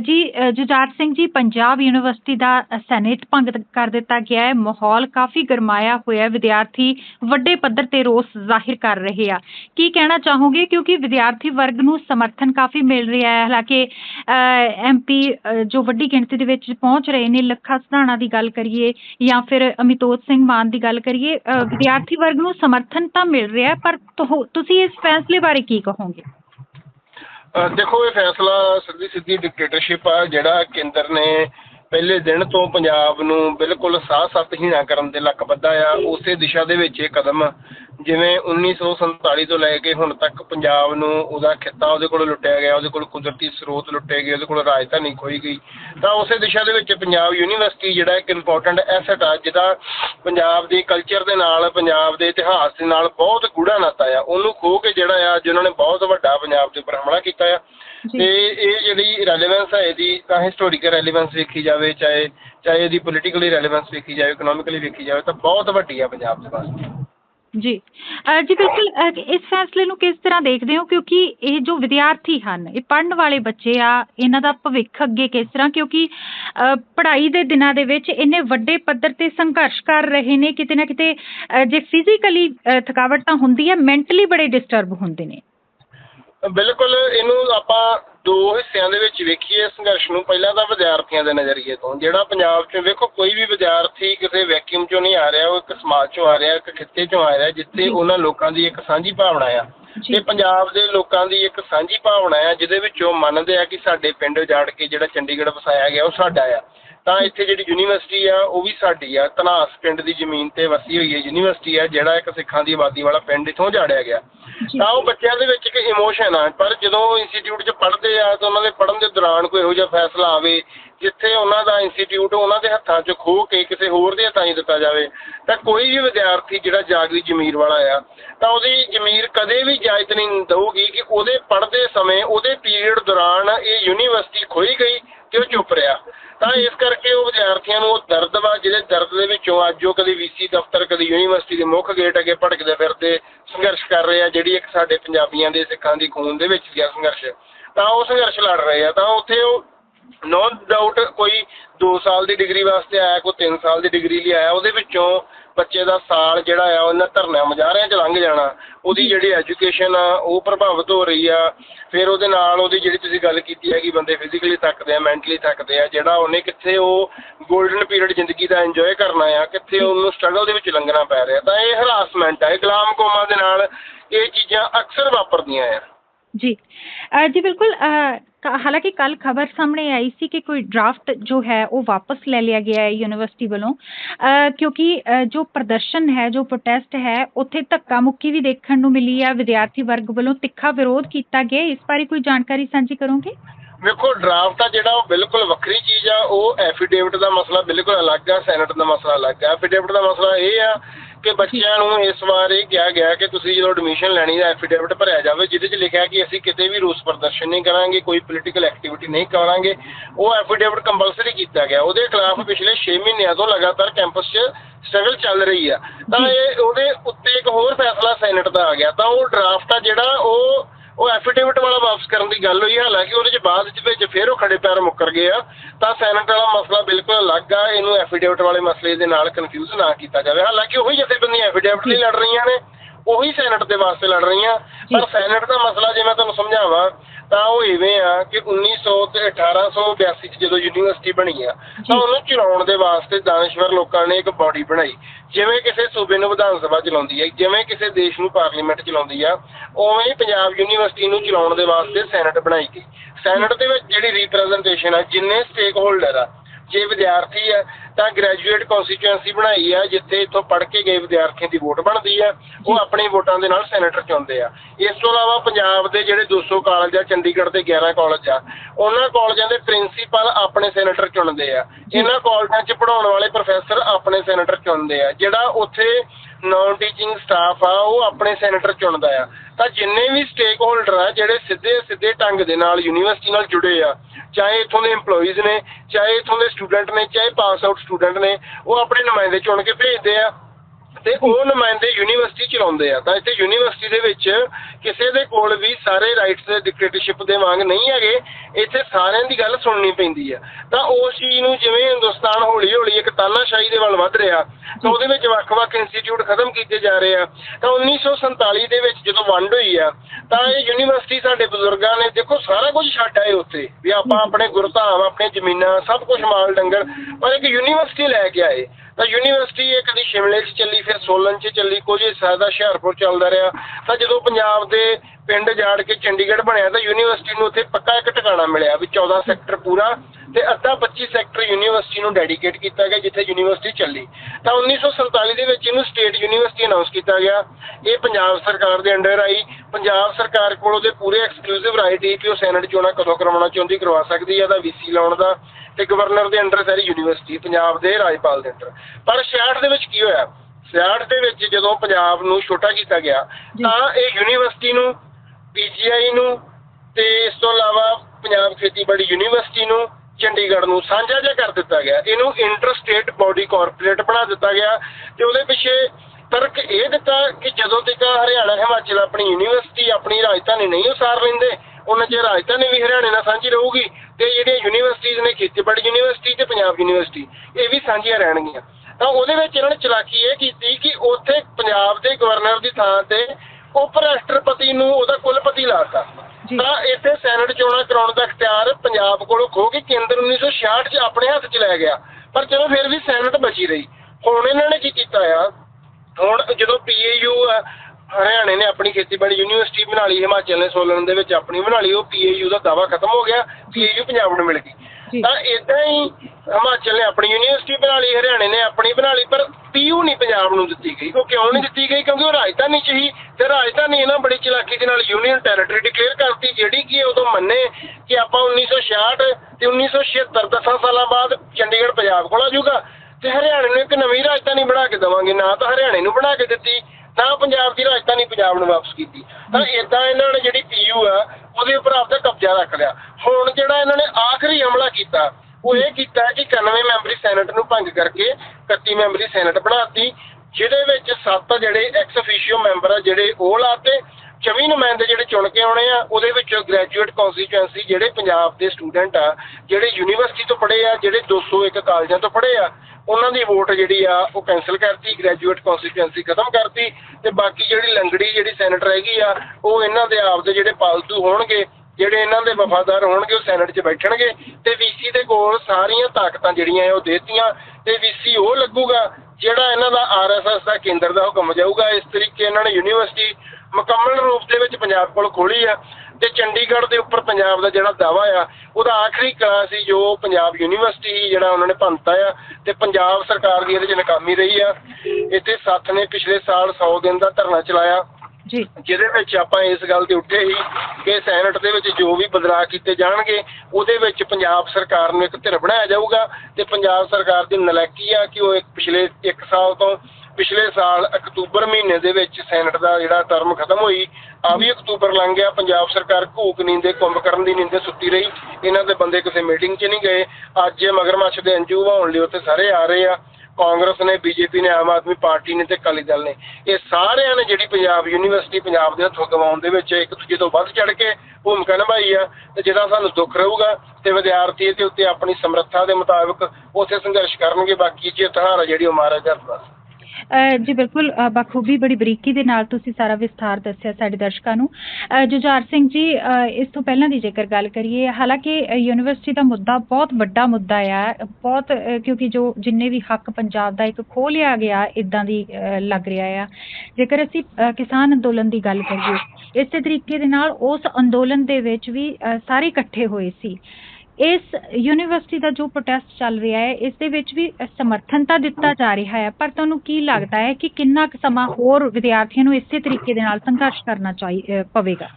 ਜੀ ਅ, ਜੁਝਾਰ ਸਿੰਘ ਜੀ ਪੰਜਾਬ ਯੂਨੀਵਰਸਿਟੀ ਦਾ ਸੈਨੇਟ ਭੰਗ ਕਰ ਦਿੱਤਾ ਗਿਆ ਹੈ। ਮਾਹੌਲ ਕਾਫੀ ਗਰਮਾਇਆ ਹੋਇਆ ਵਿਦਿਆਰਥੀ ਵੱਡੇ ਪੱਧਰ ਤੇ ਰੋਸ ਜ਼ਾਹਿਰ ਕਰ ਰਹੇ ਆ। ਕੀ ਕਹਿਣਾ ਚਾਹੋਗੇ? ਕਿਉਂਕਿ ਵਿਦਿਆਰਥੀ ਵਰਗ ਨੂੰ ਸਮਰਥਨ ਕਾਫੀ ਮਿਲ ਰਿਹਾ ਹੈ। ਹਾਲਾਂਕਿ ਐਮਪੀ ਜੋ ਵੱਡੀ ਗਿਣਤੀ ਦੇ ਵਿੱਚ ਪਹੁੰਚ ਰਹੇ ਨੇ ਲੱਖਾ ਸਧਾਣਾ ਦੀ ਗੱਲ ਕਰੀਏ ਜਾਂ ਫਿਰ ਅਮਿਤੋਜ ਸਿੰਘ ਮਾਨ ਦੀ ਗੱਲ ਕਰੀਏ ਵਿਦਿਆਰਥੀ ਵਰਗ ਨੂੰ ਸਮਰਥਨ ਤਾਂ ਮਿਲ ਰਿਹਾ ਪਰ ਤੁਹ- ਤੁਸੀਂ ਇਸ ਫੈਸਲੇ ਬਾਰੇ ਕੀ ਕਹੋਗੇ? ਦੇਖੋ ਇਹ ਫੈਸਲਾ ਸਿੱਧੀ ਸਿੱਧੀ ਡਿਕਟੇਟਰਸ਼ਿਪ ਆ, ਜਿਹੜਾ ਕੇਂਦਰ ਨੇ ਪਹਿਲੇ ਦਿਨ ਤੋਂ ਪੰਜਾਬ ਨੂੰ ਬਿਲਕੁਲ ਸਾਹ ਸੱਤ ਹੀਣਾ ਕਰਨ ਦੇ ਲੱਕ ਬੱਧਾ ਆ। ਉਸੇ ਦਿਸ਼ਾ ਦੇ ਵਿੱਚ ਇਹ ਕਦਮ ਜਿਵੇਂ 1947 ਤੋਂ ਲੈ ਕੇ ਹੁਣ ਤੱਕ ਪੰਜਾਬ ਨੂੰ ਉਹਦਾ ਖਿੱਤਾ ਉਹਦੇ ਕੋਲ ਲੁੱਟਿਆ ਗਿਆ ਉਹਦੇ ਕੋਲ ਕੁਦਰਤੀ ਸਰੋਤ ਲੁੱਟੇ ਗਏ ਉਹਦੇ ਕੋਲ ਰਾਜਧਾਨੀ ਖੋਈ ਗਈ। ਤਾਂ ਉਸੇ ਦਿਸ਼ਾ ਦੇ ਵਿੱਚ ਪੰਜਾਬ ਯੂਨੀਵਰਸਿਟੀ ਜਿਹੜਾ ਇੱਕ ਇੰਪੋਰਟੈਂਟ ਐਸੈਟ ਆ ਜਿਹਦਾ ਪੰਜਾਬ ਦੇ ਕਲਚਰ ਦੇ ਨਾਲ ਪੰਜਾਬ ਦੇ ਇਤਿਹਾਸ ਦੇ ਨਾਲ ਬਹੁਤ ਗੂੜਾ ਨਾਤਾ ਆ। ਉਹਨੂੰ ਖੋ ਕੇ ਜਿਹੜਾ ਆ ਜਿਨ੍ਹਾਂ ਨੇ ਬਹੁਤ ਵੱਡਾ ਪੰਜਾਬ ਦੇ ਉੱਪਰ ਹਮਲਾ ਕੀਤਾ ਆ। ਤੇ ਇਹ ਜਿਹੜੀ ਰੈਲੇਵੈਂਸ ਹੈ ਇਹਦੀ ਤਾਂ ਹਿਸਟੋਰੀਕਲ ਰੈਲੇਵੈਂਸ ਵੇਖੀ ਜਾਵੇ ਚਾਹੇ ਚਾਹੇ ਇਹਦੀ ਪੋਲੀਟੀਕਲੀ ਰੈਲੇਵੈਂਸ ਵੇਖੀ ਜਾਵੇ ਇਕਨੋਮਿਕਲੀ ਵੇਖੀ ਜਾਵੇ ਤਾਂ ਬਹੁਤ ਵੱਡੀ ਆ ਪੰਜਾਬ ਦੇ ਵਾਸਤੇ। ਜੀ। ਜੀ ਬਿਲਕੁਲ ਇਸ ਫੈਸਲੇ ਨੂੰ ਕਿਸ ਤਰ੍ਹਾਂ ਦੇਖਦੇ ਹੋ? ਕਿਉਂਕਿ ਇਹ ਜੋ ਵਿਦਿਆਰਥੀ ਹਨ, ਇਹ ਪੜ੍ਹਨ ਵਾਲੇ ਬੱਚੇ ਆ, ਇਹਨਾਂ ਦਾ ਭਵਿੱਖ ਅੱਗੇ ਕਿਸ ਤਰ੍ਹਾਂ? ਕਿਉਂਕਿ ਪੜ੍ਹਾਈ ਦੇ ਦਿਨਾਂ ਦੇ ਵਿੱਚ ਇੰਨੇ ਵੱਡੇ ਪੱਧਰ ਤੇ ਸੰਘਰਸ਼ ਕਰ ਰਹੇ ਨੇ, ਕਿਤੇ ਨਾ ਕਿਤੇ ਜੇ ਫਿਜ਼ੀਕਲੀ ਥਕਾਵਟ ਤਾਂ ਹੁੰਦੀ ਹੈ ਮੈਂਟਲੀ ਬੜੇ ਡਿਸਟਰਬ ਹੁੰਦੇ ਨੇ। ਬਿਲਕੁਲ, ਇਹਨੂੰ ਆਪਾਂ ਦੋ ਹਿੱਸਿਆਂ ਦੇ ਵਿੱਚ ਵੇਖੀਏ ਸੰਘਰਸ਼ ਨੂੰ ਪਹਿਲਾਂ ਤਾਂ ਵਿਦਿਆਰਥੀਆਂ ਦੇ ਨਜ਼ਰੀਏ ਤੋਂ ਜਿਹੜਾ ਪੰਜਾਬ 'ਚ ਵੇਖੋ ਕੋਈ ਵੀ ਵਿਦਿਆਰਥੀ ਕਿਸੇ ਵੈਕਿਊਮ 'ਚੋਂ ਨਹੀਂ ਆ ਰਿਹਾ ਉਹ ਇੱਕ ਸਮਾਜ 'ਚੋਂ ਆ ਰਿਹਾ ਇੱਕ ਖਿੱਤੇ 'ਚੋਂ ਆ ਰਿਹਾ ਜਿੱਥੇ। ਉਹਨਾਂ ਲੋਕਾਂ ਦੀ ਇੱਕ ਸਾਂਝੀ ਭਾਵਨਾ ਆ। ਤੇ ਪੰਜਾਬ ਦੇ ਲੋਕਾਂ ਦੀ ਇੱਕ ਸਾਂਝੀ ਭਾਵਨਾ ਆ ਜਿਹਦੇ ਵਿੱਚ ਉਹ ਮੰਨਦੇ ਆ ਕਿ ਸਾਡੇ ਪਿੰਡ ਉਜਾੜ ਕੇ ਜਿਹੜਾ ਚੰਡੀਗੜ੍ਹ ਵਸਾਇਆ ਗਿਆ ਉਹ ਸਾਡਾ ਆ ਤਾਂ ਇੱਥੇ ਜਿਹੜੀ ਯੂਨੀਵਰਸਿਟੀ ਆ ਉਹ ਵੀ ਸਾਡੀ ਆ। ਧਨਾਸ ਪਿੰਡ ਦੀ ਜ਼ਮੀਨ ਤੇ ਵਸੀ ਹੋਈ ਹੈ ਯੂਨੀਵਰਸਿਟੀ ਆ ਜਿਹੜਾ ਇੱਕ ਸਿੱਖਾਂ ਦੀ ਆਬਾਦੀ ਵਾਲਾ ਪਿੰਡ ਇੱਥੋਂ ਉਜਾੜਿਆ ਗਿਆ। ਤਾਂ ਉਹ ਬੱਚਿਆਂ ਦੇ ਵਿੱਚ ਇੱਕ ਇਮੋਸ਼ਨ ਆ ਪਰ ਜਦੋਂ ਉਹ ਇੰਸਟੀਚਿਊਟ 'ਚ ਪੜ੍ਹਦੇ ਆ ਤਾਂ ਉਹਨਾਂ ਦੇ ਪੜ੍ਹਨ ਦੇ ਦੌਰਾਨ ਕੋਈ ਇਹੋ ਜਿਹਾ ਫੈਸਲਾ ਆਵੇ ਜਿੱਥੇ ਉਹਨਾਂ ਦਾ ਇੰਸਟੀਚਿਊਟ ਉਹਨਾਂ ਦੇ ਹੱਥਾਂ 'ਚ ਖੋਹ ਕੇ ਕਿਸੇ ਹੋਰ ਦੇ ਹੱਥਾਂ 'ਚ ਦਿੱਤਾ ਜਾਵੇ ਤਾਂ ਕੋਈ ਵੀ ਵਿਦਿਆਰਥੀ ਜਿਹੜਾ ਜਾਗਦੀ ਜ਼ਮੀਰ ਵਾਲਾ ਆ ਤਾਂ ਉਹਦੀ ਜ਼ਮੀਰ ਕਦੇ ਵੀ ਇਜਾਜ਼ਤ ਨਹੀਂ ਦਊਗੀ ਕਿ ਉਹਦੇ ਪੜ੍ਹਦੇ ਸਮੇਂ ਉਹਦੇ ਪੀਰੀਅਡ ਦੌਰਾਨ ਇਹ ਯੂਨੀਵਰਸਿਟੀ ਖੋਈ ਗਈ ਤੇ ਉਹ ਚੁੱਪ ਰਿਹਾ। ਤਾਂ ਇਸ ਕਰਕੇ ਉਹ ਵਿਦਿਆਰਥੀਆਂ ਨੂੰ ਉਹ ਦਰਦ ਵਾ, ਜਿਹਦੇ ਦਰਦ ਦੇ ਵਿੱਚੋਂ ਅੱਜ ਉਹ ਕਦੀ ਵੀਸੀ ਦਫ਼ਤਰ, ਕਦੀ ਯੂਨੀਵਰਸਿਟੀ ਦੇ ਮੁੱਖ ਗੇਟ ਅੱਗੇ ਭਟਕਦੇ ਫਿਰਦੇ, ਸੰਘਰਸ਼ ਕਰ ਰਹੇ ਆ, ਜਿਹੜੀ ਇੱਕ ਸਾਡੇ ਪੰਜਾਬੀਆਂ ਦੇ ਸਿੱਖਾਂ ਦੀ ਖੂਨ ਦੇ ਵਿੱਚ ਗਿਆ ਸੰਘਰਸ਼, ਤਾਂ ਉਹ ਸੰਘਰਸ਼ ਲੜ ਰਹੇ ਆ। ਤਾਂ ਉੱਥੇ ਉਹ ਨੋ ਡਾਊਟ ਕੋਈ 2 ਸਾਲ ਦੀ ਡਿਗਰੀ ਵਾਸਤੇ ਆਇਆ, ਕੋਈ 3 ਸਾਲ ਦੀ ਡਿਗਰੀ ਲਈ ਆਇਆ ਉਹਦੇ ਵਿੱਚੋਂ ਬੱਚੇ ਦਾ ਸਾਲ ਜਿਹੜਾ ਆ ਉਹਨਾਂ ਧਰਨਾ ਮੁਜ਼ਾਹਰਿਆਂ 'ਚ ਲੰਘ ਜਾਣਾ। ਉਹਦੀ ਜਿਹੜੀ ਐਜੂਕੇਸ਼ਨ ਆ ਉਹ ਪ੍ਰਭਾਵਿਤ ਹੋ ਰਹੀ ਆ। ਫਿਰ ਉਹਦੇ ਨਾਲ ਉਹਦੀ ਜਿਹੜੀ ਤੁਸੀਂ ਗੱਲ ਕੀਤੀ ਹੈ ਕਿ ਬੰਦੇ ਫਿਜ਼ੀਕਲੀ ਥੱਕਦੇ ਆ ਮੈਂਟਲੀ ਥੱਕਦੇ ਆ ਜਿਹੜਾ ਉਹਨੇ ਕਿੱਥੇ ਉਹ 골ਡਨ ਪੀਰੀਅਡ ਜ਼ਿੰਦਗੀ ਦਾ ਇੰਜੋਏ ਕਰਨਾ ਆ ਕਿੱਥੇ ਉਹਨੂੰ ਸਟਰਗਲ ਦੇ ਵਿੱਚ ਲੰਘਣਾ ਪੈ ਰਿਹਾ। ਤਾਂ ਇਹ ਹਰਾਸਮੈਂਟ ਹੈ ਗੁਲਾਮ ਕੌਮਾਂ ਦੇ ਨਾਲ ਇਹ ਚੀਜ਼ਾਂ ਅਕਸਰ ਵਾਪਰਦੀਆਂ ਆ। ਜੀ। ਅ, ਜੀ ਬਿਲਕੁਲ ਅ, ਕ- ਹਾਲਾਂਕਿ ਕੱਲ ਖਬਰ ਸਾਹਮਣੇ ਆਈ ਸੀ ਕਿ ਕੋਈ ਡਰਾਫਟ ਜੋ ਹੈ ਉਹ ਵਾਪਸ ਲੈ ਲਿਆ ਗਿਆ ਹੈ ਯੂਨੀਵਰਸਿਟੀ ਵੱਲੋਂ। ਅ, ਕਿਉਂਕਿ ਅ, ਜੋ ਪ੍ਰਦਰਸ਼ਨ ਹੈ ਜੋ ਪ੍ਰੋਟੈਸਟ ਹੈ ਉੱਥੇ ਧੱਕਾ ਮੁੱਕੀ ਵੀ ਦੇਖਣ ਨੂੰ ਮਿਲੀ ਹੈ ਵਿਦਿਆਰਥੀ ਵਰਗ ਵੱਲੋਂ ਤਿੱਖਾ ਵਿਰੋਧ ਕੀਤਾ ਗਿਆ। ਇਸ ਬਾਰੇ ਕੋਈ ਜਾਣਕਾਰੀ ਸਾਂਝੀ ਕਰੋਗੇ? ਵੇਖੋ ਡਰਾਫਟ ਆ ਜਿਹੜਾ ਉਹ ਬਿਲਕੁਲ ਵੱਖਰੀ ਚੀਜ਼ ਆ ਉਹ ਐਫੀਡੇਵਿਟ ਦਾ ਮਸਲਾ ਬਿਲਕੁਲ ਅਲੱਗ ਆ ਸੈਨੇਟ ਦਾ ਮਸਲਾ ਅਲੱਗ ਆ। ਐਫੀਡੇਵਿਟ ਦਾ ਮਸਲਾ ਇਹ ਆ ਕਿ ਬੱਚਿਆਂ ਨੂੰ ਇਸ ਵਾਰ ਇਹ ਕਿਹਾ ਗਿਆ ਕਿ ਤੁਸੀਂ ਜਦੋਂ ਐਡਮਿਸ਼ਨ ਲੈਣੀ ਦਾ ਐਫੀਡੇਵਿਟ ਭਰਿਆ ਜਾਵੇ ਜਿਹਦੇ 'ਚ ਲਿਖਿਆ ਕਿ ਅਸੀਂ ਕਿਤੇ ਵੀ ਰੋਸ ਪ੍ਰਦਰਸ਼ਨ ਨਹੀਂ ਕਰਾਂਗੇ ਕੋਈ ਪੋਲੀਟੀਕਲ ਐਕਟੀਵਿਟੀ ਨਹੀਂ ਕਰਾਂਗੇ ਉਹ ਐਫੀਡੇਵਿਟ ਕੰਪਲਸਰੀ ਕੀਤਾ ਗਿਆ। ਉਹਦੇ ਖਿਲਾਫ ਪਿਛਲੇ 6 ਮਹੀਨਿਆਂ ਤੋਂ ਲਗਾਤਾਰ ਕੈਂਪਸ 'ਚ ਸਟਰਗਲ ਚੱਲ ਰਹੀ ਆ। ਤਾਂ ਇਹ ਉਹਦੇ ਉੱਤੇ ਇੱਕ ਹੋਰ ਫੈਸਲਾ ਸੈਨੇਟ ਦਾ ਆ ਗਿਆ। ਤਾਂ ਉਹ ਡਰਾਫਟ ਆ ਜਿਹੜਾ ਉਹ ਉਹ ਐਫੀਡੇਵਿਟ ਵਾਲਾ ਵਾਪਸ ਕਰਨ ਦੀ ਗੱਲ ਹੋਈ ਹਾਲਾਂਕਿ ਉਹਦੇ ਚ ਬਾਅਦ ਚ ਵਿੱਚ ਫਿਰ ਉਹ ਖੜੇ ਪੈਰ ਮੁੱਕਰ ਗਏ ਆ। ਤਾਂ ਸੈਨੇਟ ਵਾਲਾ ਮਸਲਾ ਬਿਲਕੁਲ ਅਲੱਗ ਆ ਇਹਨੂੰ ਐਫੀਡੇਵਿਟ ਵਾਲੇ ਮਸਲੇ ਦੇ ਨਾਲ ਕਨਫਿਊਜ਼ ਨਾ ਕੀਤਾ ਜਾਵੇ। ਹਾਲਾਂਕਿ ਉਹੀ ਜਥੇਬੰਦੀਆਂ ਐਫੀਡੇਵਿਟ ਲਈ ਲੜ ਰਹੀਆਂ ਨੇ ਉਹੀ ਸੈਨੇਟ ਦੇ ਵਾਸਤੇ ਲੜ ਰਹੀਆਂ। ਪਰ ਸੈਨੇਟ ਦਾ ਮਸਲਾ ਜੇ ਮੈਂ ਤੁਹਾਨੂੰ ਸਮਝਾਵਾਂ ਤਾਂ ਉਹ ਇਵੇਂ ਆ ਕਿ 1900 ਤੇ 1882 ਚ ਜਦੋਂ ਯੂਨੀਵਰਸਿਟੀ ਬਣੀ ਆ ਤਾਂ ਉਹਨੂੰ ਚਲਾਉਣ ਦੇ ਵਾਸਤੇ ਦਾਨਸ਼ਵਰ ਲੋਕਾਂ ਨੇ ਇੱਕ ਬਾਡੀ ਬਣਾਈ। ਜਿਵੇਂ ਕਿਸੇ ਸੂਬੇ ਨੂੰ ਵਿਧਾਨ ਸਭਾ ਚਲਾਉਂਦੀ ਹੈ ਜਿਵੇਂ ਕਿਸੇ ਦੇਸ਼ ਨੂੰ ਪਾਰਲੀਮੈਂਟ ਚਲਾਉਂਦੀ ਆ ਉਵੇਂ ਹੀ ਪੰਜਾਬ ਯੂਨੀਵਰਸਿਟੀ ਨੂੰ ਚਲਾਉਣ ਦੇ ਵਾਸਤੇ ਸੈਨੇਟ ਬਣਾਈ ਗਈ। ਸੈਨੇਟ ਦੇ ਵਿੱਚ ਜਿਹੜੀ ਰਿਪਰੈਜ਼ੈਂਟੇਸ਼ਨ ਆ ਜਿੰਨੇ ਸਟੇਕ ਹੋਲਡਰ ਆ ਜੇ ਵਿਦਿਆਰਥੀ ਆ ਤਾਂ ਗ੍ਰੈਜੂਏਟ ਕਨਸਟੀਚੁਐਂਸੀ ਬਣਾਈ ਆ ਜਿੱਥੇ ਇੱਥੋਂ ਪੜ੍ਹ ਕੇ ਗਏ ਵਿਦਿਆਰਥੀਆਂ ਦੀ ਵੋਟ ਬਣਦੀ ਆ ਉਹ ਆਪਣੀ ਵੋਟਾਂ ਦੇ ਨਾਲ ਸੈਨੇਟਰ ਚੁਣਦੇ ਆ। ਇਸ ਤੋਂ ਇਲਾਵਾ ਪੰਜਾਬ ਦੇ ਜਿਹੜੇ 200 ਕਾਲਜ ਆ ਚੰਡੀਗੜ੍ਹ ਦੇ 11 ਕਾਲਜ ਆ ਉਹਨਾਂ ਕਾਲਜਾਂ ਦੇ ਪ੍ਰਿੰਸੀਪਲ ਆਪਣੇ ਸੈਨੇਟਰ ਚੁਣਦੇ ਆ। ਇਹਨਾਂ ਕਾਲਜਾਂ 'ਚ ਪੜਾਉਣ ਵਾਲੇ ਪ੍ਰੋਫੈਸਰ ਆਪਣੇ ਸੈਨੇਟਰ ਚੁਣਦੇ ਆ। ਜਿਹੜਾ ਉੱਥੇ ਨਾਨ ਟੀਚਿੰਗ ਸਟਾਫ ਆ ਉਹ ਆਪਣੇ ਸੈਨੇਟਰ ਚੁਣਦਾ ਆ। ਤਾਂ ਜਿੰਨੇ ਵੀ ਸਟੇਕ ਹੋਲਡਰ ਆ ਜਿਹੜੇ ਸਿੱਧੇ ਸਿੱਧੇ ਢੰਗ ਦੇ ਨਾਲ ਯੂਨੀਵਰਸਿਟੀ ਨਾਲ ਜੁੜੇ ਆ ਚਾਹੇ ਇੱਥੋਂ ਦੇ EMPLOYEES ਨੇ ਚਾਹੇ ਇੱਥੋਂ ਦੇ ਸਟੂਡੈਂਟ ਨੇ ਚਾਹੇ ਪਾਸ ਆਊਟ ਸਟੂਡੈਂਟ ਨੇ ਉਹ ਆਪਣੇ ਨੁਮਾਇੰਦੇ ਚੁਣ ਕੇ ਭੇਜਦੇ ਆ। ਤੇ ਉਹ ਨੁਮਾਇੰਦੇ ਯੂਨੀਵਰਸਿਟੀ ਚਲਾਉਂਦੇ ਆ। ਤਾਂ ਇੱਥੇ ਯੂਨੀਵਰਸਿਟੀ ਦੇ ਵਿੱਚ ਕਿਸੇ ਦੇ ਕੋਲ ਵੀ ਸਾਰੇ ਰਾਈਟਸ ਦੇ ਡਿਕਟੇਟਰਸ਼ਿਪ ਦੇ ਵਾਂਗ ਨਹੀਂ ਹੈਗੇ, ਇੱਥੇ ਸਾਰਿਆਂ ਦੀ ਗੱਲ ਸੁਣਨੀ ਪੈਂਦੀ ਆ। ਤਾਂ ਉਸ ਚੀਜ਼ ਨੂੰ ਜਿਵੇਂ ਹਿੰਦੁਸਤਾਨ ਹੌਲੀ ਹੌਲੀ ਇੱਕ ਤਾਨਾਸ਼ਾਹੀ ਦੇ ਵੱਲ ਵੱਧ ਰਿਹਾ, ਤਾਂ ਉਹਦੇ ਵਿੱਚ ਵੱਖ-ਵੱਖ ਇੰਸਟੀਚਿਊਟ ਖਤਮ ਕੀਤੇ ਜਾ ਰਹੇ ਆ। ਤਾਂ 1947 ਦੇ ਵਿੱਚ ਜਦੋਂ ਵੰਡ ਹੋਈ ਆ, ਤਾਂ ਇਹ ਯੂਨੀਵਰਸਿਟੀ ਸਾਡੇ ਬਜ਼ੁਰਗਾਂ ਨੇ ਦੇਖੋ ਸਾਰਾ ਕੁਝ ਛੱਡ ਆਏ ਉੱਥੇ, ਵੀ ਆਪਾਂ ਆਪਣੇ ਗੁਰਧਾਮ, ਆਪਣੇ ਜ਼ਮੀਨਾਂ, ਸਭ ਕੁਝ ਮਾਲ ਡੰਗਰ, ਪਰ ਇੱਕ ਯੂਨੀਵਰਸਿਟੀ ਲੈ ਕੇ ਆਏ। ਤਾਂ ਯੂਨੀਵਰਸਿਟੀ ਇਹ ਕਦੀ ਸ਼ਿਮਲੇ 'ਚ ਚੱਲੀ, ਫਿਰ ਸੋਲਨ 'ਚ ਚੱਲੀ, ਕੁਝ ਹਿੱਸਾ ਦਾ ਹੁਸ਼ਿਆਰਪੁਰ ਚੱਲਦਾ ਰਿਹਾ। ਤਾਂ ਜਦੋਂ ਪੰਜਾਬ ਦੇ ਪਿੰਡ ਜਾੜ ਕੇ ਚੰਡੀਗੜ੍ਹ ਬਣਿਆ ਤਾਂ ਯੂਨੀਵਰਸਿਟੀ ਨੂੰ ਉੱਥੇ ਪੱਕਾ ਇੱਕ ਟਿਕਾਣਾ ਮਿਲਿਆ ਵੀ 14 ਸੈਕਟਰ ਪੂਰਾ ਤੇ ਅੱਧਾ 25 ਸੈਕਟਰ ਯੂਨੀਵਰਸਿਟੀ ਨੂੰ ਡੈਡੀਕੇਟ ਕੀਤਾ ਗਿਆ ਜਿੱਥੇ ਯੂਨੀਵਰਸਿਟੀ ਚੱਲੀ। ਤਾਂ 1947 ਦੇ ਵਿੱਚ ਇਹਨੂੰ ਸਟੇਟ ਯੂਨੀਵਰਸਿਟੀ ਅਨਾਉਂਸ ਕੀਤਾ ਗਿਆ। ਇਹ ਪੰਜਾਬ ਸਰਕਾਰ ਦੇ ਅੰਡਰ ਆਈ। ਪੰਜਾਬ ਸਰਕਾਰ ਕੋਲ ਉਹਦੇ ਪੂਰੇ ਐਕਸਕਲੂਸਿਵ ਰਾਈਟ ਸੀ ਕਿ ਉਹ ਸੈਨੇਟ ਚੋਣਾਂ ਕਦੋਂ ਕਰਵਾਉਣਾ ਚਾਹੁੰਦੀ ਕਰਵਾ ਸਕਦੀ ਹੈ ਦਾ ਵੀਸੀ ਲਾਉਣ ਦਾ। ਤੇ ਗਵਰਨਰ ਦੇ ਅੰਡਰ ਸਾਰੀ ਯੂਨੀਵਰਸਿਟੀ ਪੰਜਾਬ ਦੇ ਰਾਜਪਾਲ ਦੇ ਅੰਡਰ ਪਰ 66 ਦੇ ਵਿੱਚ ਕੀ ਹੋਇਆ? 66 ਦੇ ਵਿੱਚ ਜਦੋਂ ਪੰਜਾਬ ਨੂੰ ਛੋਟਾ ਕੀਤਾ ਗਿਆ। ਤਾਂ ਇਹ ਯੂਨੀਵਰਸਿਟੀ ਨੂੰ ਪੀਜੀਆਈ ਨੂੰ ਤੇ ਇਸ ਤੋਂ ਇਲਾਵਾ ਪੰਜਾਬ ਖੇਤੀਬਾੜੀ ਯੂਨੀਵਰਸਿਟੀ ਨੂੰ ਚੰਡੀਗੜ੍ਹ ਨੂੰ ਸਾਂਝਾ ਜਿਹਾ ਕਰ ਦਿੱਤਾ ਗਿਆ ਇਹਨੂੰ ਇੰਟਰ ਸਟੇਟ ਬਾਡੀ ਕਾਰਪੋਰੇਟ ਬਣਾ ਦਿੱਤਾ ਗਿਆ ਤੇ ਉਹਦੇ ਪਿੱਛੇ ਤਰਕ ਇਹ ਦਿੱਤਾ ਕਿ ਜਦੋਂ ਤੱਕ ਹਰਿਆਣਾ, ਹਿਮਾਚਲ ਆਪਣੀ ਯੂਨੀਵਰਸਿਟੀ ਆਪਣੀ ਰਾਜਧਾਨੀ ਨਹੀਂ ਉਸਾਰ ਲੈਂਦੇ ਉਹਨਾਂ ਚਿਰ ਰਾਜਧਾਨੀ ਵੀ ਹਰਿਆਣੇ ਨਾਲ ਸਾਂਝੀ ਰਹੂਗੀ ਤੇ ਜਿਹੜੀਆਂ ਯੂਨੀਵਰਸਿਟੀਆਂ ਨੇ ਖੇਤੀਬਾੜੀ ਯੂਨੀਵਰਸਿਟੀ ਤੇ ਪੰਜਾਬ ਯੂਨੀਵਰਸਿਟੀ ਇਹ ਵੀ ਸਾਂਝੀਆਂ ਰਹਿਣਗੀਆਂ ਤਾਂ ਉਹਦੇ ਵਿੱਚ ਇਹਨਾਂ ਨੇ ਚਲਾਕੀ ਇਹ ਕੀਤੀ ਕਿ ਉੱਥੇ ਪੰਜਾਬ ਦੇ ਗਵਰਨਰ ਦੀ ਥਾਂ ਤੇ ਉਪ ਰਾਸ਼ਟਰਪਤੀ ਨੂੰ ਉਹਦਾ ਕੁਲਪਤੀ ਲਾਤਾ ਜੀ। ਤਾਂ ਇੱਥੇ ਸੈਨੇਟ ਚੋਣਾਂ ਕਰਾਉਣ ਦਾ ਅਖਤਿਆਰ ਪੰਜਾਬ ਕੋਲੋਂ ਖੋ ਕੇ ਕੇਂਦਰ 1966 'ਚ ਆਪਣੇ ਹੱਥ 'ਚ ਲੈ ਗਿਆ। ਪਰ ਚਲੋ ਫਿਰ ਵੀ ਸੈਨੇਟ ਬਚੀ ਰਹੀ। ਹੁਣ ਇਹਨਾਂ ਨੇ ਕੀ ਕੀਤਾ ਆ? ਹੁਣ ਜਦੋਂ ਪੀਏਯੂ ਹਰਿਆਣੇ ਨੇ ਆਪਣੀ ਖੇਤੀਬਾੜੀ ਯੂਨੀਵਰਸਿਟੀ ਬਣਾ ਲਈ, ਹਿਮਾਚਲ ਨੇ ਸੋਲਨ ਦੇ ਵਿੱਚ ਆਪਣੀ ਬਣਾ ਲਈ, ਉਹ ਪੀਏਯੂ ਦਾ ਦਾਵਾ ਖਤਮ ਹੋ ਗਿਆ। ਪੀਏਯੂ ਪੰਜਾਬ ਨੂੰ ਮਿਲ ਗਈ। ਤਾਂ ਇਦਾਂ ਹੀ ਹਿਮਾਚਲ ਨੇ ਆਪਣੀ ਯੂਨੀਵਰਸਿਟੀ ਬਣਾ ਲਈ ਹਰਿਆਣੇ ਨੇ ਆਪਣੀ ਬਣਾ ਲਈ ਪਰ ਪੀਯੂ ਨਹੀਂ ਪੰਜਾਬ ਨੂੰ ਦਿੱਤੀ ਗਈ ਉਹ ਕਿਉਂ ਨਹੀਂ ਦਿੱਤੀ ਗਈ? ਕਿਉਂਕਿ ਉਹ ਰਾਜਧਾਨੀ ਚ ਹੀ ਤੇ ਰਾਜਧਾਨੀ ਇਹਨਾਂ ਬੜੀ ਚਲਾਕੀ ਦੇ ਨਾਲ ਯੂਨੀਅਨ ਟੈਰੀਟਰੀ ਡਿਕਲੇਅਰ ਕਰਤੀ ਜਿਹੜੀ ਕਿ ਉਦੋਂ ਮੰਨੇ ਕਿ ਆਪਾਂ 1966 ਤੇ 1976 ਦਸਾਂ ਸਾਲਾਂ ਬਾਅਦ ਚੰਡੀਗੜ੍ਹ ਪੰਜਾਬ ਕੋਲ ਆ ਜਾਊਗਾ ਤੇ ਹਰਿਆਣੇ ਨੂੰ ਇੱਕ ਨਵੀਂ ਰਾਜਧਾਨੀ ਬਣਾ ਕੇ ਦੇਵਾਂਗੇ ਨਾ ਤਾਂ ਹਰਿਆਣੇ ਨੂੰ ਬਣਾ ਕੇ ਦਿੱਤੀ ਨਾ ਪੰਜਾਬ ਦੀ ਰਾਜਧਾਨੀ ਪੰਜਾਬ ਨੂੰ ਵਾਪਸ ਕੀਤੀ। ਤਾਂ ਇਦਾਂ ਇਹਨਾਂ ਨੇ ਜਿਹੜੀ ਪੀਯੂ ਆ ਉਹਦੇ ਉੱਪਰ ਆਪਦਾ ਕਬਜ਼ਾ ਰੱਖ ਲਿਆ। ਹੁਣ ਜਿਹੜਾ ਇਹਨਾਂ ਨੇ ਆਖਰੀ ਹਮਲਾ ਕੀਤਾ, ਉਹ ਇਹ ਕੀਤਾ ਕਿ 91 ਮੈਂਬਰੀ ਸੈਨੇਟ ਨੂੰ ਭੰਗ ਕਰਕੇ 31 ਮੈਂਬਰੀ ਸੈਨੇਟ ਬਣਾਤੀ ਜਿਹਦੇ ਵਿੱਚ ਸੱਤ ਜਿਹੜੇ ਐਕਸ ਅਫੀਸ਼ੀਓ ਮੈਂਬਰ ਆ, ਜਿਹੜੇ ਉਹ ਲਾਤੇ 24 ਨੁਮਾਇੰਦੇ ਜਿਹੜੇ ਚੁਣ ਕੇ ਆਉਣੇ ਆ, ਉਹਦੇ ਵਿੱਚ ਗ੍ਰੈਜੂਏਟ ਕਨਸਟੀਚੁਐਂਸੀ ਜਿਹੜੇ ਪੰਜਾਬ ਦੇ ਸਟੂਡੈਂਟ ਆ, ਜਿਹੜੇ ਯੂਨੀਵਰਸਿਟੀ ਤੋਂ ਪੜ੍ਹੇ ਆ, ਜਿਹੜੇ 201 ਕਾਲਜਾਂ ਤੋਂ ਪੜ੍ਹੇ ਆ ਉਹਨਾਂ ਦੀ ਵੋਟ ਜਿਹੜੀ ਆ ਉਹ ਕੈਨਸਲ ਕਰਤੀ ਗ੍ਰੈਜੂਏਟ ਕਨਸਟੀਚੁਐਂਸੀ ਖਤਮ ਕਰਤੀ ਤੇ ਬਾਕੀ ਜਿਹੜੀ ਲੰਗੜੀ ਜਿਹੜੀ ਸੈਨੇਟ ਰਹਿ ਗਈ ਆ, ਉਹ ਇਹਨਾਂ ਦੇ ਆਪ ਦੇ ਜਿਹੜੇ ਪਾਲਤੂ ਹੋਣਗੇ, ਜਿਹੜੇ ਇਹਨਾਂ ਦੇ ਵਫਾਦਾਰ ਹੋਣਗੇ, ਉਹ ਸੈਨੇਟ 'ਚ ਬੈਠਣਗੇ ਤੇ ਵੀਸੀ ਦੇ ਕੋਲ ਸਾਰੀਆਂ ਤਾਕਤਾਂ ਜਿਹੜੀਆਂ ਆ ਉਹ ਦੇਤੀਆਂ ਤੇ ਵੀਸੀ ਉਹ ਲੱਗੂਗਾ ਜਿਹੜਾ ਇਹਨਾਂ ਦਾ ਆਰਐਸਐਸ ਦਾ ਕੇਂਦਰ ਦਾ ਹੁਕਮ ਜਾਊਗਾ। ਇਸ ਤਰੀਕੇ ਇਹਨਾਂ ਨੇ ਯੂਨੀਵਰਸਿਟੀ ਮੁਕੰਮਲ ਰੂਪ ਦੇ ਵਿੱਚ ਪੰਜਾਬ ਕੋਲ ਖੋਲੀ ਆ। ਤੇ ਚੰਡੀਗੜ੍ਹ ਦੇ ਉੱਪਰ ਪੰਜਾਬ ਦਾ ਜਿਹੜਾ ਦਾਵਾ ਆ ਉਹਦਾ ਆਖਰੀ ਕਲਾ ਸੀ ਜੋ ਪੰਜਾਬ ਯੂਨੀਵਰਸਿਟੀ ਜਿਹੜਾ ਉਹਨਾਂ ਨੇ ਭੰਨਤਾ ਆ ਤੇ ਪੰਜਾਬ ਸਰਕਾਰ ਦੀ ਇਹਦੇ 'ਚ ਨਾਕਾਮੀ ਰਹੀ ਆ। ਇੱਥੇ ਸੱਥ ਨੇ ਪਿਛਲੇ ਸਾਲ 100 ਦਿਨ ਦਾ ਧਰਨਾ ਚਲਾਇਆ। ਜੀ। ਜਿਹਦੇ ਵਿੱਚ ਆਪਾਂ ਇਸ ਗੱਲ ਤੇ ਉੱਠੇ ਸੀ ਕਿ ਸੈਨੇਟ ਦੇ ਵਿੱਚ ਜੋ ਵੀ ਬਦਲਾਅ ਕੀਤੇ ਜਾਣਗੇ ਉਹਦੇ ਵਿੱਚ ਪੰਜਾਬ ਸਰਕਾਰ ਨੂੰ ਇੱਕ ਧਿਰ ਬਣਾਇਆ ਜਾਊਗਾ ਤੇ ਪੰਜਾਬ ਸਰਕਾਰ ਦੀ ਨਲਾਇਕੀ ਆ ਕਿ ਉਹ ਇੱਕ ਪਿਛਲੇ 1 ਸਾਲ ਤੋਂ ਪਿਛਲੇ ਸਾਲ ਅਕਤੂਬਰ ਮਹੀਨੇ ਦੇ ਵਿੱਚ ਸੈਨੇਟ ਦਾ ਜਿਹੜਾ ਟਰਮ ਖਤਮ ਹੋਈ ਆ ਵੀ ਅਕਤੂਬਰ ਲੰਘ ਗਿਆ। ਪੰਜਾਬ ਸਰਕਾਰ ਘੂਕ ਨੀਂਦੇ ਕੁੰਭ ਕਰਨ ਦੀ ਨੀਂਦੇ ਸੁੱਤੀ ਰਹੀ। ਇਹਨਾਂ ਦੇ ਬੰਦੇ ਕਿਸੇ ਮੀਟਿੰਗ 'ਚ ਨਹੀਂ ਗਏ। ਅੱਜ ਇਹ ਮਗਰਮੱਛ ਦੇ ਅੰਜੂ ਵਾਉਣ ਲਈ ਉੱਥੇ ਸਾਰੇ ਆ ਰਹੇ ਆ। ਕਾਂਗਰਸ ਨੇ ਬੀਜੇਪੀ ਨੇ ਆਮ ਆਦਮੀ ਪਾਰਟੀ ਨੇ ਤੇ ਅਕਾਲੀ ਦਲ ਨੇ। ਇਹ ਸਾਰਿਆਂ ਨੇ ਜਿਹੜੀ ਪੰਜਾਬ ਯੂਨੀਵਰਸਿਟੀ ਪੰਜਾਬ ਦੇ ਹੱਥੋਂ ਗਵਾਉਣ ਦੇ ਵਿੱਚ ਇੱਕ ਦੂਜੇ ਤੋਂ ਵੱਧ ਚੜ ਕੇ ਭੂਮਿਕਾ ਨਿਭਾਈ ਆ ਤੇ ਜਿਹਦਾ ਸਾਨੂੰ ਦੁੱਖ ਰਹੂਗਾ ਤੇ ਵਿਦਿਆਰਥੀ ਇਹਦੇ ਉੱਤੇ ਆਪਣੀ ਸਮਰੱਥਾ ਦੇ ਮੁਤਾਬਕ ਉੱਥੇ ਸੰਘਰਸ਼ ਕਰਨਗੇ। ਬਾਕੀ ਜੇ ਤਿਉਹਾਰ ਆ ਜਿਹੜੀ ਉਹ ਮਹਾਰਾਜਾ ਬਸ ਅ, ਜੀ ਬਿਲਕੁਲ ਅ, ਬਖੂਬੀ ਬੜੀ ਬਰੀਕੀ ਦੇ ਨਾਲ ਤੁਸੀਂ ਸਾਰਾ ਵਿਸਥਾਰ ਦੱਸਿਆ ਸਾਡੇ ਦਰਸ਼ਕਾਂ ਨੂੰ। ਜੁਝਾਰ ਸਿੰਘ ਜੀ ਇਸ ਤੋਂ ਪਹਿਲਾਂ ਦੀ ਜੇਕਰ ਗੱਲ ਕਰੀਏ ਹਾਲਾਂਕਿ ਯੂਨੀਵਰਸਿਟੀ ਦਾ ਮੁੱਦਾ ਬਹੁਤ ਵੱਡਾ ਮੁੱਦਾ ਆ ਬਹੁਤ ਕਿਉਂਕਿ ਜੋ ਜਿੰਨੇ ਵੀ ਹੱਕ ਪੰਜਾਬ ਦਾ ਇੱਕ ਖੋਹ ਲਿਆ ਗਿਆ ਇਦਾਂ ਦੀ ਲੱਗ ਰਿਹਾ ਆ। ਜੇਕਰ ਅਸੀਂ ਕਿਸਾਨ ਅੰਦੋਲਨ ਦੀ ਗੱਲ ਕਰੀਏ ਇਸੇ ਤਰੀਕੇ ਦੇ ਨਾਲ ਉਸ ਅੰਦੋਲਨ ਦੇ ਵਿੱਚ ਵੀ ਸਾਰੇ ਇਕੱਠੇ ਹੋਏ ਸੀ। ਇਸ ਯੂਨੀਵਰਸਿਟੀ ਦਾ ਜੋ ਪ੍ਰੋਟੈਸਟ ਚੱਲ ਰਿਹਾ ਹੈ, ਇਸ ਦੇ ਵਿੱਚ ਵੀ ਸਮਰਥਨ ਤਾਂ ਦਿੱਤਾ ਜਾ ਰਿਹਾ ਹੈ, ਪਰ ਤੁਹਾਨੂੰ ਕੀ ਲੱਗਦਾ ਹੈ ਕਿ ਕਿੰਨਾ ਕੁ ਸਮਾਂ ਹੋਰ ਵਿਦਿਆਰਥੀਆਂ ਨੂੰ ਇਸੇ ਤਰੀਕੇ ਦੇ ਨਾਲ ਸੰਘਰਸ਼ ਕਰਨਾ ਚਾਹੀ ਪਵੇਗਾ?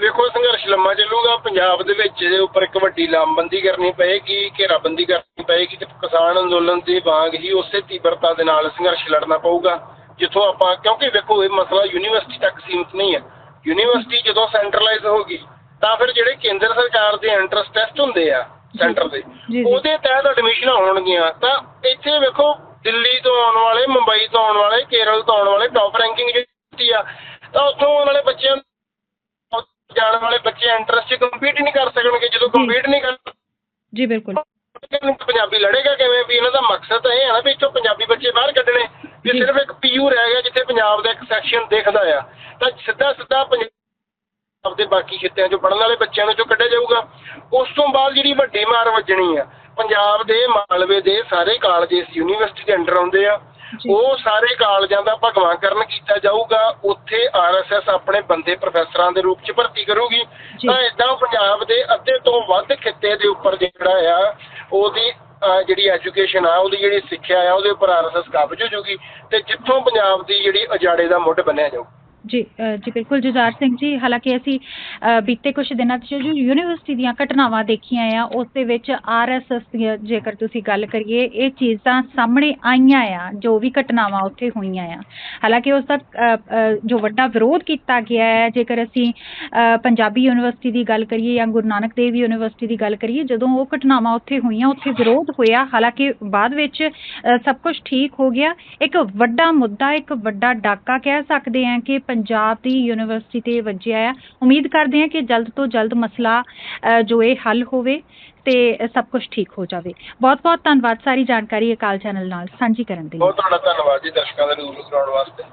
ਵੇਖੋ ਸੰਘਰਸ਼ ਲੰਮਾ ਚੱਲੂਗਾ। ਪੰਜਾਬ ਦੇ ਵਿੱਚ ਇਹਦੇ ਉੱਪਰ ਇੱਕ ਵੱਡੀ ਲਾਮਬੰਦੀ ਕਰਨੀ ਪਏਗੀ, ਘੇਰਾਬੰਦੀ ਕਰਨੀ ਪਏਗੀ, ਤੇ ਕਿਸਾਨ ਅੰਦੋਲਨ ਦੇ ਵਾਂਗ ਹੀ ਉਸੇ ਤੀਬਰਤਾ ਦੇ ਨਾਲ ਸੰਘਰਸ਼ ਲੜਨਾ ਪਊਗਾ। ਜਿੱਥੋਂ ਆਪਾਂ ਕਿਉਂਕਿ ਵੇਖੋ ਇਹ ਮਸਲਾ ਯੂਨੀਵਰਸਿਟੀ ਤੱਕ ਸੀਮਿਤ ਨਹੀਂ ਹੈ। ਯੂਨੀਵਰਸਿਟੀ ਜਦੋਂ ਸੈਂਟਰਲਾਈਜ਼ ਹੋਗੀ ਤਾਂ ਫਿਰ ਜਿਹੜੇ ਕੇਂਦਰ ਸਰਕਾਰ ਦੇ ਐਂਟਰੈਂਸ ਟੈਸਟ ਹੁੰਦੇ ਆ ਸੈਂਟਰ ਦੇ। ਉਹਦੇ ਤਹਿਤ ਐਡਮਿਸ਼ਨਾਂ ਹੋਣਗੀਆਂ ਤਾਂ ਇੱਥੇ ਵੇਖੋ ਦਿੱਲੀ ਤੋਂ ਆਉਣ ਵਾਲੇ ਮੁੰਬਈ ਤੋਂ ਆਉਣ ਵਾਲੇ ਕੇਰਲ ਤੋਂ ਆਉਣ ਵਾਲੇ ਟੌਪ ਰੈਂਕਿੰਗ ਯੂਨੀਵਰਸਿਟੀ ਆ ਤਾਂ ਉੱਥੋਂ ਆਉਣ ਵਾਲੇ ਬੱਚਿਆਂ ਜਾਣ ਵਾਲੇ ਬੱਚੇ ਐਂਟਰੈਂਸ 'ਚ ਕੰਪੀਟ ਨਹੀਂ ਕਰ ਸਕਣਗੇ ਜਦੋਂ। ਕੰਪੀਟ ਨਹੀਂ ਕਰ ਜੀ ਬਿਲਕੁਲ ਪੰਜਾਬੀ ਲੜੇਗਾ ਕਿਵੇਂ ਵੀ ਇਹਨਾਂ ਦਾ ਮਕਸਦ ਇਹ ਹੈ ਨਾ ਵੀ ਇੱਥੋਂ ਪੰਜਾਬੀ ਬੱਚੇ ਬਾਹਰ ਕੱਢਣੇ ਵੀ ਜੀ। ਸਿਰਫ ਇੱਕ ਪੀਯੂ ਰਹਿ ਗਿਆ ਜਿੱਥੇ ਪੰਜਾਬ ਦਾ ਇੱਕ ਸੈਕਸ਼ਨ ਦਿਖਦਾ ਆ ਤਾਂ ਸਿੱਧਾ ਸਿੱਧਾ ਬਾਕੀ ਖਿੱਤਿਆਂ 'ਚੋਂ ਪੜਨ ਵਾਲੇ ਬੱਚਿਆਂ ਨੂੰ ਚੋਂ ਕੱਢਿਆ ਜਾਊਗਾ। ਉਸ ਤੋਂ ਬਾਅਦ ਜਿਹੜੀ ਵੱਡੀ ਮਾਰ ਵੱਜਣੀ ਆ ਪੰਜਾਬ ਦੇ ਮਾਲਵੇ ਦੇ ਸਾਰੇ ਕਾਲਜ ਇਸ ਯੂਨੀਵਰਸਿਟੀ ਦੇ ਅੰਡਰ ਆਉਂਦੇ ਆ। ਉਹ ਸਾਰੇ ਕਾਲਜਾਂ ਦਾ ਭਗਵਾਂਕਰਨ ਕੀਤਾ ਜਾਊਗਾ। ਉੱਥੇ ਆਰਐਸਐਸ ਆਪਣੇ ਬੰਦੇ ਪ੍ਰੋਫੈਸਰਾਂ ਦੇ ਰੂਪ 'ਚ ਭਰਤੀ ਕਰੂਗੀ। ਤਾਂ ਇਦਾਂ ਪੰਜਾਬ ਦੇ ਅੱਧੇ ਤੋਂ ਵੱਧ ਖਿੱਤੇ ਦੇ ਉੱਪਰ ਜਿਹੜਾ ਆ ਉਹਦੀ ਜਿਹੜੀ ਐਜੂਕੇਸ਼ਨ ਆ ਉਹਦੀ ਜਿਹੜੀ ਸਿੱਖਿਆ ਆ ਉਹਦੇ ਉੱਪਰ ਆਰਐਸਐਸ ਕਾਬਜ ਹੋ ਜੂਗੀ ਤੇ ਜਿੱਥੋਂ ਪੰਜਾਬ ਦੀ ਜਿਹੜੀ ਅਜਾੜੇ ਦਾ ਮੁੱਢ ਬੰਨਿਆ ਜਾਊ। ਜੀ ਅ, ਜੀ ਬਿਲਕੁਲ ਜੁਝਾਰ ਸਿੰਘ ਜੀ ਹਾਲਾਂਕਿ ਅਸੀਂ ਅ, ਬੀਤੇ ਕੁਝ ਦਿਨਾਂ 'ਚ ਜੋ ਯੂਨੀਵਰਸਿਟੀ ਦੀਆਂ ਘਟਨਾਵਾਂ ਦੇਖੀਆਂ ਆ ਉਸ ਦੇ ਵਿੱਚ ਆਰਐਸਐਸ ਦੀ ਜੇਕਰ ਤੁਸੀਂ ਗੱਲ ਕਰੀਏ ਇਹ ਚੀਜ਼ਾਂ ਸਾਹਮਣੇ ਆਈਆਂ ਆ ਜੋ ਵੀ ਘਟਨਾਵਾਂ ਉੱਥੇ ਹੋਈਆਂ ਆ। ਹਾਲਾਂਕਿ ਉਸ ਦਾ ਅ, ਅ, ਜੋ ਵੱਡਾ ਵਿਰੋਧ ਕੀਤਾ ਗਿਆ ਹੈ ਜੇਕਰ ਅਸੀਂ ਅ, ਪੰਜਾਬੀ ਯੂਨੀਵਰਸਿਟੀ ਦੀ ਗੱਲ ਕਰੀਏ ਜਾਂ ਗੁਰੂ ਨਾਨਕ ਦੇਵ ਯੂਨੀਵਰਸਿਟੀ ਦੀ ਗੱਲ ਕਰੀਏ ਜਦੋਂ ਉਹ ਘਟਨਾਵਾਂ ਉੱਥੇ ਹੋਈਆਂ ਉੱਥੇ ਵਿਰੋਧ ਹੋਇਆ ਹਾਲਾਂਕਿ ਬਾਅਦ ਵਿੱਚ ਅ, ਸਭ ਕੁਝ ਠੀਕ ਹੋ ਗਿਆ। ਇੱਕ ਵੱਡਾ ਮੁੱਦਾ ਇੱਕ ਵੱਡਾ ਡਾਕਾ ਕਹਿ ਸਕਦੇ ਹਾਂ ਕਿ ਪੰਜਾਬ ਦੀ ਯੂਨੀਵਰਸਿਟੀ ਤੇ ਵੱਜਿਆ ਆ। ਉਮੀਦ ਕਰਦੇ ਹਾਂ ਕਿ ਜਲਦ ਤੋਂ ਜਲਦ ਮਸਲਾ ਜੋ ਇਹ ਹੱਲ ਹੋਵੇ ਤੇ ਸਭ ਕੁਝ ਠੀਕ ਹੋ ਜਾਵੇ। ਬਹੁਤ ਬਹੁਤ ਧੰਨਵਾਦ ਸਾਰੀ ਜਾਣਕਾਰੀ ਅਕਾਲ ਚੈਨਲ ਨਾਲ। ਸਾਂਝੀ ਕਰਨ ਦੇ ਲਈ। ਬਹੁਤ ਤੁਹਾਡਾ ਧੰਨਵਾਦ ਜੀ ਦਰਸ਼ਕਾਂ ਦੇ ਰੂਬਰੂ ਕਰਾਉਣ ਵਾਸਤੇ।